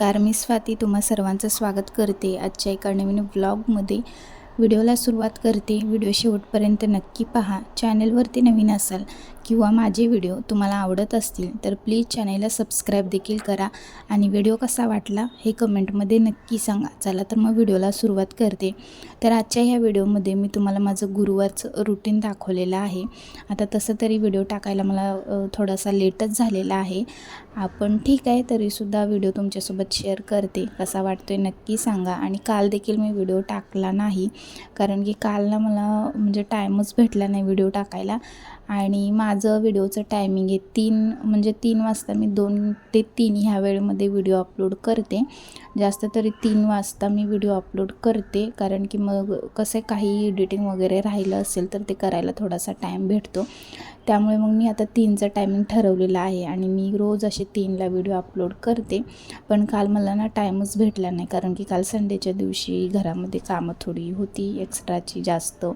नमस्कार मी स्वाती तुम्हा सर्वांचं स्वागत करते. आजच्या एका नवीन ब्लॉगमध्ये व्हिडिओला सुरुवात करते. व्हिडिओ शेवटपर्यंत नक्की पहा. चॅनलवरती नवीन असाल किंवा माझे व्हिडिओ तुम्हाला आवडत असतील तर प्लीज चॅनेलला सबस्क्राईब देखील करा आणि व्हिडिओ कसा वाटला हे कमेंटमध्ये नक्की सांगा. चला तर मग व्हिडिओला सुरुवात करते. तर आजच्या ह्या व्हिडिओमध्ये मी तुम्हाला माझं गुरुवारचं रुटीन दाखवलेलं आहे. आता तसं तरी व्हिडिओ टाकायला मला थोडासा लेटच झालेला आहे. आपण ठीक आहे तरीसुद्धा व्हिडिओ तुमच्यासोबत शेअर करते. कसा वाटतो आहे नक्की सांगा. आणि काल देखील मी व्हिडिओ टाकला नाही कारण की काल ना मला म्हणजे टाईमच भेटला नाही व्हिडिओ टाकायला. आणि माझं व्हिडिओचं टायमिंग आहे तीन म्हणजे तीन वाजता मी दोन ते तीन ह्या वेळेमध्ये व्हिडिओ अपलोड करते. जास्त तरी तीन वाजता मी व्हिडिओ अपलोड करते कारण की मग कसं काही एडिटिंग वगैरे राहिलं असेल तर ते करायला थोडासा टाईम भेटतो. त्यामुळे मग मी आता तीनचं टायमिंग ठरवलेलं आहे आणि मी रोज असे तीनला व्हिडिओ अपलोड करते. पण काल मला ना टाईमच भेटला नाही कारण की काल संडेच्या दिवशी घरामध्ये कामं थोडी होती एक्स्ट्राची जास्त.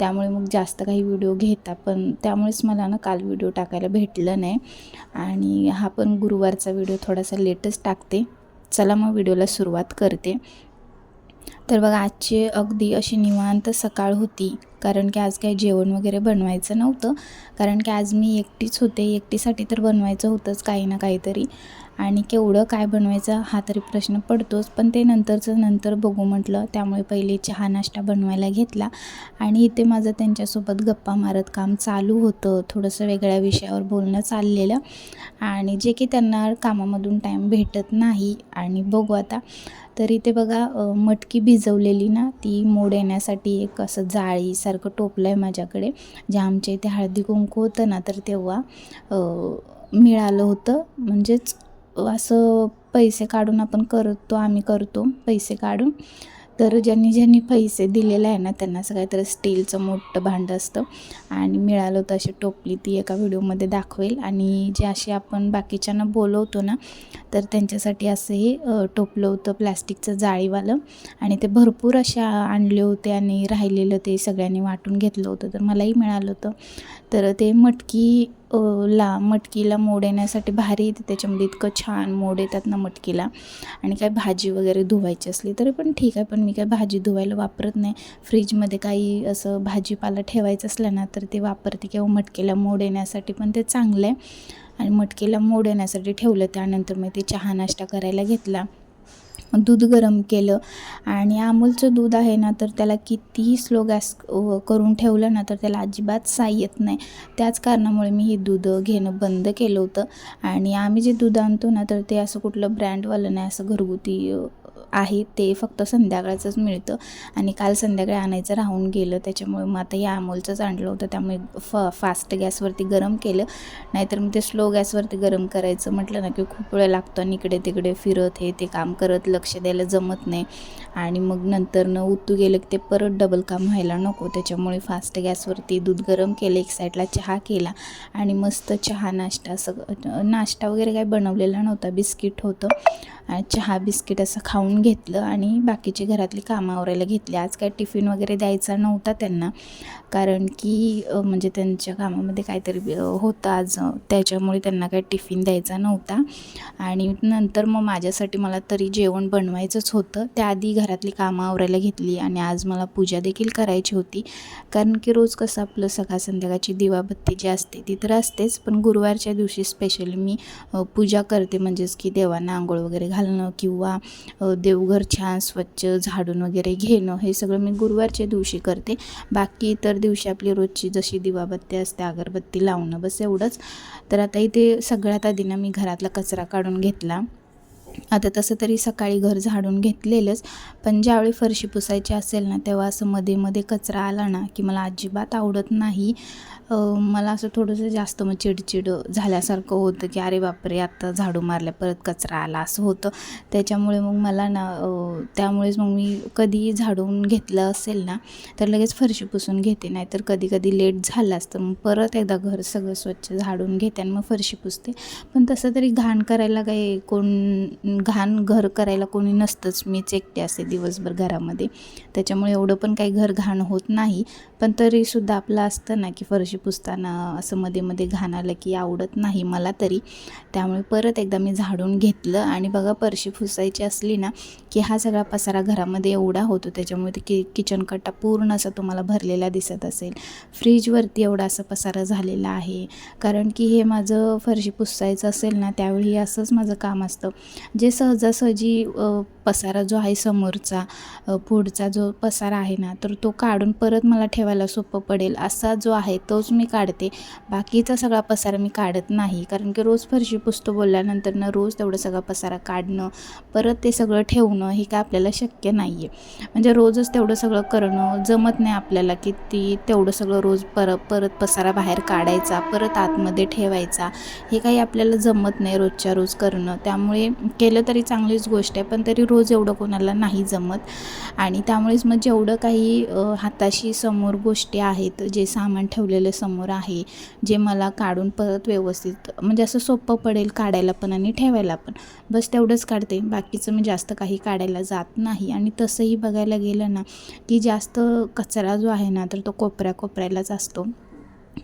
त्यामुळे मग जास्त काही व्हिडिओ घेता पण त्यामुळेच मला ना काल व्हिडिओ टाकायला भेटलं नाही. आणि हा पण गुरुवारचा व्हिडिओ थोडासा लेटच टाकते. चला मग व्हिडिओला सुरुवात करते. तर बघा आजची अगदी अशी निवांत सकाळ होती. कारण की आज काही जेवण वगैरे बनवायचं नव्हतं. कारण की आज मी एकटीच होते. एकटीसाठी तर बनवायचं होतंच काही ना काहीतरी. आणि केवढं काय बनवायचं हा तरी प्रश्न पडतोच. पण ते नंतरचं नंतर बघू म्हटलं. त्यामुळे पहिले चहा नाश्ता बनवायला घेतला. आणि इथे माझं त्यांच्यासोबत गप्पा मारत काम चालू होतं. थोडंसं वेगळ्या विषयावर बोलणं चाललेलं. आणि जे की त्यांना कामामधून टाईम भेटत नाही. आणि बघू आता. तरी ते बघा मटकी भिज भिजवलेली ना ती मोड येण्यासाठी एक असं जाळीसारखं टोपलं आहे माझ्याकडे जे आमच्या इथे हळदी कुंकू होतं ना तर तेव्हा मिळालं होतं. म्हणजेच असं पैसे काढून आपण करतो आम्ही करतो पैसे काढून. तर ज्यांनी ज्यांनी पैसे दिलेले आहे ना त्यांना असं काहीतरी स्टीलचं मोठं भांडं असतं. आणि मिळालं होतं अशी टोपली ती एका व्हिडिओमध्ये दाखवेल. आणि जे असे आपण बाकीच्यांना बोलवतो ना तर त्यांच्यासाठी असं हे टोपलं होतं प्लॅस्टिकचं जाळीवालं. आणि ते भरपूर अशा आणले होते आणि राहिलेलं ते सगळ्यांनी वाटून घेतलं होतं तर मलाही मिळालं होतं. तर ते मटकी ला मटकीला मोड येण्यासाठी भारी येते. त्याच्यामध्ये इतकं छान मोड येतात ना मटकीला. आणि काय भाजी वगैरे धुवायची असली तरी पण ठीक आहे. पण मी काय भाजी धुवायला वापरत नाही. फ्रीजमध्ये काही असं भाजीपाला ठेवायचं असलं ना तर ते वापरते. किंवा मटकीला मोड येण्यासाठी पण ते चांगलं आहे. आणि मटकीला मोड येण्यासाठी ठेवलं. त्यानंतर मी ते चहा नाश्ता करायला घेतला. दूध गरम केलं. आणि अमूलचं दूध आहे ना तर त्याला कितीही स्लो गॅस करून ठेवलं ना तर त्याला अजिबात साई येत नाही. त्याच कारणामुळे मी हे दूध घेणं बंद केलं होतं. आणि आम्ही जे दूध आणतो ना तर ते असं कुठलं ब्रँडवालं नाही असं घरगुती आहे ते फक्त संध्याकाळचंच मिळतं. आणि काल संध्याकाळी आणायचं राहून गेलं त्याच्यामुळे मग आता हे अमोलचंच आणलं होतं. त्यामुळे फ फास्ट गॅसवरती गरम केलं. नाहीतर मग ते स्लो गॅसवरती गरम करायचं म्हटलं ना की खूप वेळ लागतो. आणि इकडे तिकडे फिरत हे ते काम करत लक्ष द्यायला जमत नाही. आणि मग नंतर न उतू गेलं की ते परत डबल काम व्हायला नको. त्याच्यामुळे फास्ट गॅसवरती दूध गरम केलं एक साईडला चहा केला. आणि मस्त चहा नाश्ता असं नाश्ता वगैरे काही बनवलेला नव्हता बिस्किट होतं. आणि चहा बिस्किट असं खाऊन घेतलं आणि बाकीची घरातली कामं आवरायला घेतली. आज काय टिफिन वगैरे द्यायचा नव्हता त्यांना. कारण की म्हणजे त्यांच्या कामामध्ये काहीतरी होतं आज. त्याच्यामुळे त्यांना काही टिफिन द्यायचा नव्हता. आणि नंतर मग माझ्यासाठी मला तरी जेवण बनवायचंच होतं. त्याआधी घरातली कामं आवरायला घेतली आणि आज मला पूजा देखील करायची होती. कारण की रोज कसं आपलं सकाळ संध्याकाळची दिवाबत्ती जी असते ती तर असतेच. पण गुरुवारच्या दिवशी स्पेशली मी पूजा करते. म्हणजेच की देवांना आंघोळ वगैरे घालणं किंवा देव देवघर छान स्वच्छ झाडून वगैरे घेणं हे सगळं मी गुरुवारच्या दिवशी करते. बाकी इतर दिवशी आपली रोजची जशी दिवाबत्ती असते अगरबत्ती लावणं बस एवढंच. तर आता इथे सगळ्यात आधी ना मी घरातला कचरा काढून घेतला. आता तसं तरी सकाळी घर झाडून घेतलेलंच पण ज्यावेळी फरशी पुसायची असेल ना तेव्हा असं मध्ये मध्ये कचरा आला ना की मला अजिबात आवडत नाही. मला असं थोडंसं जास्त मग चिडचिड झाल्यासारखं होतं की अरे बापरे आता झाडू मारल्या परत कचरा आला असं होतं. त्याच्यामुळे मग मला ना त्यामुळेच मग मी कधीही झाडून घेतलं असेल ना तर लगेच फरशी पुसून घेते. नाहीतर कधी कधी लेट झालाच तर मग परत एकदा घर सगळं स्वच्छ झाडून घेते आणि मग फरशी पुसते. पण तसं तरी घाण करायला काही कोण घाण घर करायला कोणी नसतंच. मीच एकटे असते दिवसभर घरामध्ये. त्याच्यामुळे एवढं पण काही घर घाण होत नाही. पण तरीसुद्धा आपलं असतं ना की फरशी पुसताना असं मध्ये मध्ये घाण आलं की आवडत नाही मला तरी. त्यामुळे परत एकदा मी झाडून घेतलं आणि बघा फरशी पुसायची असली ना की हा सगळा पसारा घरामध्ये एवढा होतो त्याच्यामुळे ते कि किचन कट्टा पूर्ण असा तुम्हाला भरलेला दिसत असेल. फ्रीजवरती एवढा असा पसारा झालेला आहे. कारण की हे माझं फरशी पुसायचं असेल ना त्यावेळी असंच माझं काम असतं. जे सहजासहजी पसारा जो आहे समोरचा पुढचा जो पसारा आहे ना तर तो काढून परत मला ठेवा ठेवायला सोपं पडेल असा जो आहे तोच मी काढते. बाकीचा सगळा पसारा मी काढत नाही कारण की रोज फरशी पुसतो बोलल्यानंतर ना रोज तेवढं सगळा पसारा काढणं परत ते सगळं ठेवणं हे काय आपल्याला शक्य नाही आहे म्हणजे रोजच तेवढं सगळं करणं जमत नाही आपल्याला की ती तेवढं सगळं रोज परत परत पसारा बाहेर काढायचा परत आतमध्ये ठेवायचा हे काही आपल्याला जमत नाही रोजच्या रोज करणं. त्यामुळे केलं तरी चांगलीच गोष्ट आहे पण तरी रोज एवढं कोणाला नाही जमत. आणि त्यामुळेच मग जेवढं काही हाताशी समोर गोष्टी आहेत जे सामान ठेवलेलं समोर आहे जे मला काढून परत व्यवस्थित म्हणजे असं सोपं पडेल काढायला पण आणि ठेवायला पण. बस तेवढंच काढते बाकीचं मी जास्त काही काढायला जात नाही. आणि तसंही बघायला गेलं ना की जास्त कचरा जो आहे ना तर तो कोपऱ्या कोपऱ्यालाच असतो.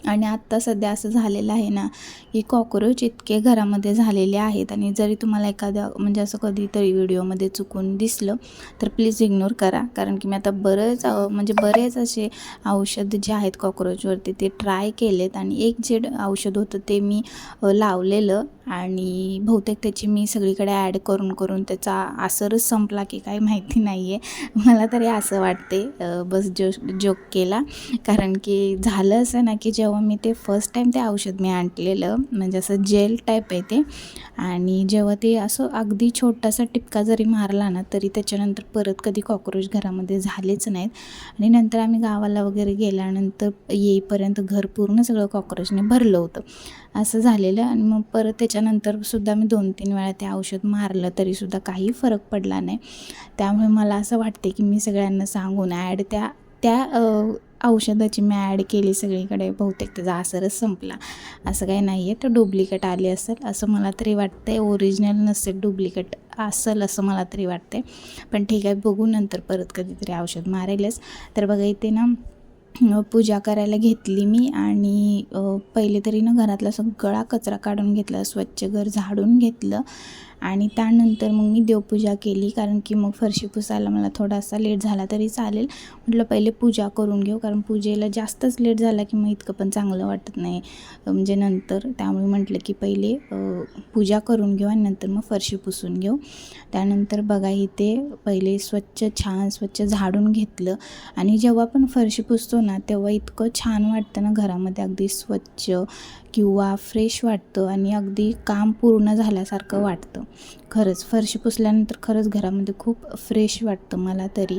आणि आत्ता सध्या असं झालेलं आहे ना की कॉक्रोच इतके घरामध्ये झालेले आहेत आणि जरी तुम्हाला एखाद्या म्हणजे असं कधीतरी व्हिडिओमध्ये चुकून दिसलं तर प्लीज इग्नोर करा. कारण की मी आता बरेच म्हणजे बरेच असे औषध जे आहेत कॉक्रोचवरती ते ट्राय केलेत आणि एक जे औषध होतं ते मी लावलेलं आणि बहुतेक त्याची मी सगळीकडे ॲड करून करून त्याचा आसरच संपला की काय माहिती नाही आहे मला तरी असं वाटते बस जो जोक केला. कारण की झालं असं ना की जेव्हा मी ते फर्स्ट टाईम ते औषध मी आणलेलं म्हणजे असं जेल टाईप आहे ते आणि जेव्हा ते असं अगदी छोटासा टिपका जरी मारला ना तरी त्याच्यानंतर परत कधी कॉक्रोच घरामध्ये झालेच नाहीत. आणि नंतर आम्ही गावाला वगैरे गेल्यानंतर येईपर्यंत घर पूर्ण सगळं कॉक्रोचने भरलं होतं. असं झालेलं आणि मग परत त्याच्यानंतरसुद्धा मी दोन तीन वेळा ते औषध मारलं तरीसुद्धा काही फरक पडला नाही. त्यामुळे मला असं वाटते की मी सगळ्यांना सांगून ॲड त्या त्या औषधाची मी ॲड केली सगळीकडे बहुतेक त्याचा आसरच संपला. असं काही नाही आहे तर डुप्लिकेट आले असेल असं मला तरी वाटतं आहे ओरिजिनल नसेल डुप्लिकेट असेल असं मला तरी वाटते पण ठीक आहे बघू नंतर परत कधीतरी औषध मारेलच. तर बघा इथे ना पूजा करायला घेतली मी आणि पहिले तरी ना घरातला सगळा कचरा काढून घेतला स्वच्छ घर झाडून घेतलं. आणि त्यानंतर मग मी देवपूजा केली कारण की मग फरशी पुसायला मला थोडासा लेट झाला तरी चालेल. म्हटलं पहिले पूजा करून घेऊ कारण पूजेला जास्तच लेट झाला की मग इतकं पण चांगलं वाटत नाही. म्हणजे नंतर त्यामुळे म्हटलं की पहिले पूजा करून घेऊ आणि नंतर मग फरशी पुसून घेऊ. त्यानंतर बघा इथे पहिले स्वच्छ छान स्वच्छ झाडून घेतलं. आणि जेव्हा पण फरशी पुसतो ना तेव्हा इतकं छान वाटतं ना घरामध्ये. अगदी स्वच्छ किंवा फ्रेश वाटतं आणि अगदी काम पूर्ण झाल्यासारखं वाटतं. खरंच फरशी पुसल्यानंतर खरंच घरामध्ये खूप फ्रेश वाटतं मला तरी.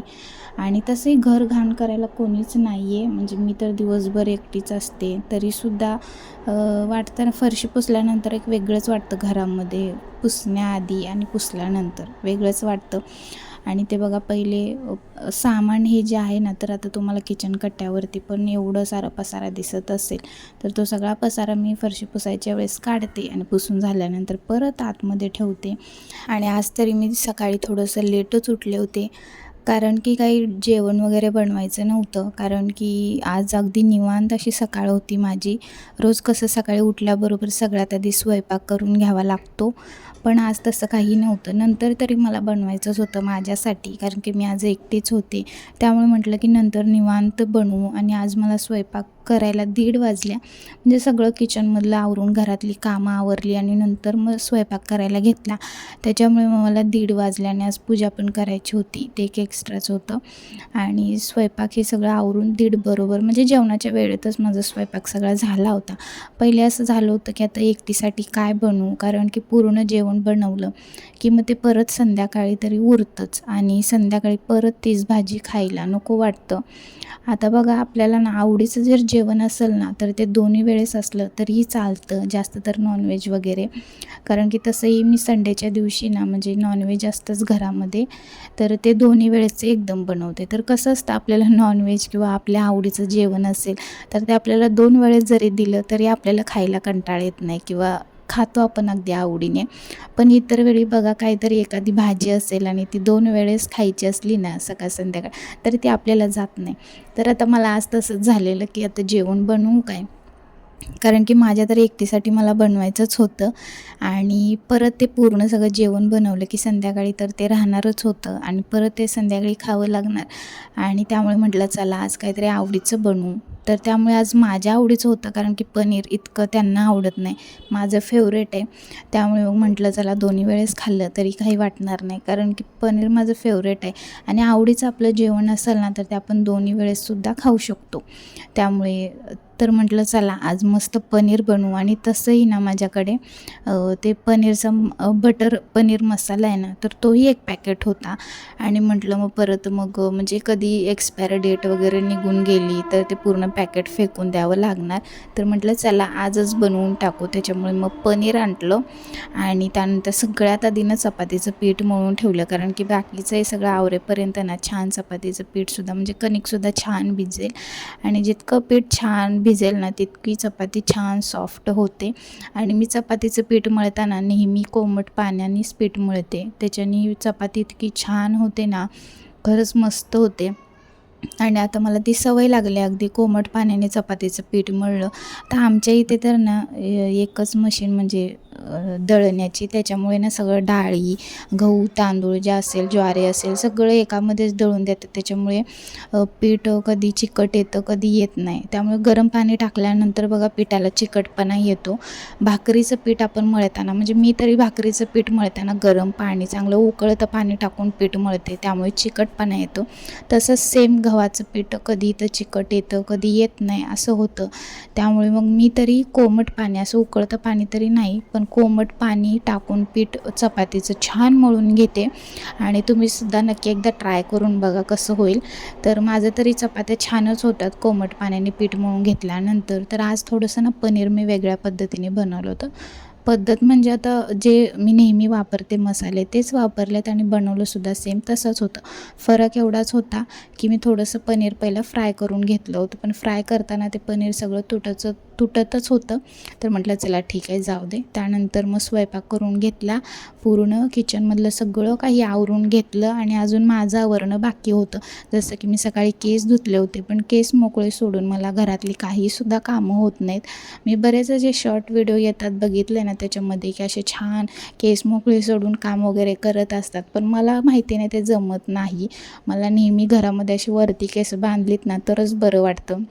आणि तसंही घर घाण करायला कोणीच नाही आहे म्हणजे मी तर दिवसभर एकटीच असते. तरीसुद्धा वाटतं ना फरशी पुसल्यानंतर एक वेगळंच वाटतं घरामध्ये पुसण्याआधी आणि पुसल्यानंतर. वेगळंच वाटतं. आणि ते बघा पहिले सामान हे जे आहे ना तर आता तुम्हाला किचन कट्ट्यावरती पण एवढं सारा पसारा दिसत असेल तर तो सगळा पसारा मी फरशी पुसायच्या वेळेस काढते आणि पुसून झाल्यानंतर परत आतमध्ये ठेवते. आणि आज तरी मी सकाळी थोडंसं लेटच उठले होते कारण की काही जेवण वगैरे बनवायचं नव्हतं कारण की आज अगदी निवांत अशी सकाळ होती माझी. रोज कसं सकाळी उठल्याबरोबर सगळ्यात आधी स्वयंपाक करून घ्यावा लागतो. पण आज तसं काही नव्हतं. नंतर तरी मला बनवायचंच होतं माझ्यासाठी कारण की मी आज एकटीच होते. त्यामुळे म्हटलं की नंतर निवांत बनवू. आणि आज मला स्वयंपाक करायला दीड वाजल्या. म्हणजे सगळं किचनमधलं आवरून घरातली कामं आवरली आणि नंतर मग स्वयंपाक करायला घेतला. त्याच्यामुळे मग मला दीड वाजल्या आणि आज पूजा पण करायची होती. ते एक एक्स्ट्राच होतं. आणि स्वयंपाक हे सगळं आवरून दीड बरोबर म्हणजे जेवणाच्या वेळेतच माझा स्वयंपाक सगळा झाला होता. पहिले असं झालं होतं की आता एकटीसाठी काय बनवू? कारण की पूर्ण जेवण बनवलं की मग ते परत संध्याकाळी तरी उरतंच आणि संध्याकाळी परत तीच भाजी खायला नको वाटतं. आता बघा आपल्याला ना आवडीचं जर जेवण असेल ना तर ते दोन्ही वेळेस असलं तरीही चालतं जास्त तर नॉनव्हेज वगैरे. कारण की तसंही मी संडेच्या दिवशी ना म्हणजे नॉनव्हेज असतंच घरामध्ये तर ते दोन्ही वेळेचं एकदम बनवते. तर कसं असतं आपल्याला नॉनव्हेज किंवा आपल्या आवडीचं जेवण असेल तर ते आपल्याला दोन वेळेस जरी दिलं तरी आपल्याला खायला कंटाळ येत नाही किंवा खातो आपण अगदी आवडीने. पण इतर वेळी बघा काहीतरी एखादी भाजी असेल आणि ती दोन वेळेस खायची असली ना सकाळ संध्याकाळ तर ती आपल्याला जात नाही. तर आता मला आज तसंच झालेलं की आता जेवण बनवू काय? कारण की माझ्या तर एकटीसाठी मला बनवायचंच होतं. आणि परत ते पूर्ण सगळं जेवण बनवलं की संध्याकाळी तर ते राहणारच होतं. आणि परत ते संध्याकाळी खावं लागणार. आणि त्यामुळे म्हटलं चला आज काहीतरी आवडीचं बनवू. तर त्यामुळे आज माझ्या आवडीचं होतं कारण की पनीर इतकं त्यांना आवडत नाही. माझं फेवरेट आहे. त्यामुळे मग म्हटलं चला दोन्ही वेळेस खाल्लं तरी काही वाटणार नाही. कारण की पनीर माझं फेवरेट आहे. आणि आवडीचं आपलं जेवण असेल ना तर ते आपण दोन्ही वेळेससुद्धा खाऊ शकतो. त्यामुळे तर म्हटलं चला आज मस्त पनीर बनवू. आणि तसंही ना माझ्याकडे ते पनीरचा बटर पनीर मसाला आहे ना तर तोही एक पॅकेट होता. आणि म्हटलं मग परत मग म्हणजे कधी एक्सपायर डेट वगैरे निघून गेली तर ते पूर्ण पॅकेट फेकून द्यावं लागणार. तर म्हटलं चला आजच बनवून टाकू. त्याच्यामुळे मग पनीर आणलं आणि त्यानंतर सगळ्यात आधी ना चपातीचं पीठ मळून ठेवलं. कारण की बाकीचं हे सगळं आवरेपर्यंत ना छान चपातीचं पीठसुद्धा म्हणजे कणिकसुद्धा छान भिजेल. आणि जितकं पीठ छान भिजेल ना तितकी चपाती छान सॉफ्ट होते. आणि मी चपातीचं पीठ मळताना नेहमी कोमट पाण्यानेच पीठ मळते. त्याच्याने चपाती इतकी छान होते ना खरंच मस्त होते. आणि आता मला ती सवय लागली अगदी कोमट पाण्याने चपातीचं पीठ मळलं. तर आमच्या इथे तर ना एकच मशीन म्हणजे दळण्याची. त्याच्यामुळे ना सगळं डाळी गहू तांदूळ जे असेल ज्वारी असेल सगळं एकामध्येच दळून देतात. त्याच्यामुळे पीठ कधी चिकट येतं कधी येत नाही. त्यामुळे गरम पाणी टाकल्यानंतर बघा पिठाला चिकटपणा येतो. भाकरीचं पीठ आपण मळताना म्हणजे मी तरी भाकरीचं पीठ मळताना गरम पाणी चांगलं उकळतं पाणी टाकून पीठ मळते. त्यामुळे चिकटपणा येतो. तसंच सेम गव्हाचं पीठ कधी इथं चिकट येतं कधी येत नाही असं होतं. त्यामुळे मग मी तरी कोमट पाणी असं उकळतं पाणी तरी नाही पण कोमट पाणी टाकून पीठ चपातीचं छान मळून घेते. आणि तुम्ही सुद्धा नक्की एकदा ट्राय करून बघा कसं होईल. तर माझं तरी चपात्या छानच होतात कोमट पाण्याने पीठ मळून घेतल्यानंतर. तर आज थोडंसं ना पनीर मी वेगळ्या पद्धतीने बनवलं होतं. पद्धत म्हणजे आता जे मी नेहमी वापरते मसाले तेच वापरलेत आणि बनवलंसुद्धा सेम तसंच होतं. फरक एवढाच होता की मी थोडंसं पनीर पहिलं फ्राय करून घेतलं होतं पण फ्राय करताना ते पनीर सगळं तुटाचं तुटतच होतं. तर म्हटलं चला ठीक आहे जाऊ दे. त्यानंतर मग स्वयंपाक करून घेतला. पूर्ण किचनमधलं सगळं काही आवरून घेतलं आणि अजून माझं आवरणं बाकी होतं. जसं की मी सकाळी केस धुतले होते पण केस मोकळे सोडून मला घरातली काहीसुद्धा कामं होत नाहीत. मी बरेच जे शॉर्ट व्हिडिओ येतात बघितले ना त्याच्यामध्ये की असे छान केस मोकळे सोडून काम वगैरे करत असतात. पण मला माहिती नाही ते जमत नाही. मला नेहमी घरामध्ये अशी वरती केस बांधलीत ना तरच बरं वाटतं.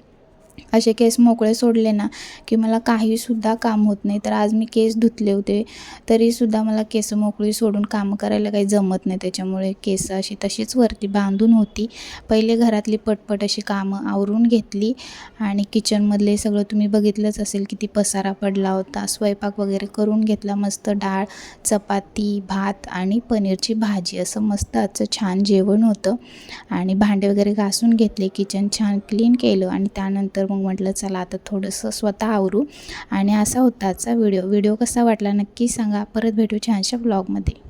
असे केस मोकळे सोडले ना की मला काहीसुद्धा काम होत नाही. तर आज मी केस धुतले होते तरीसुद्धा मला केस मोकळी सोडून काम करायला काही जमत नाही. त्याच्यामुळे केस अशी तशीच वरती बांधून होती. पहिले घरातली पटपट अशी कामं आवरून घेतली आणि किचनमधले सगळं तुम्ही बघितलंच असेल किती पसारा पडला होता. स्वयंपाक वगैरे करून घेतला मस्त डाळ चपाती भात आणि पनीरची भाजी. असं मस्त आजचं छान जेवण होतं. आणि भांडे वगैरे घासून घेतले किचन छान क्लीन केलं आणि त्यानंतर मग म्हटलं चला आता थोडंसं स्वतः आवरू. आणि असा होता आजचा व्हिडिओ. व्हिडिओ कसा वाटला नक्की सांगा. परत भेटू छानशा ब्लॉगमध्ये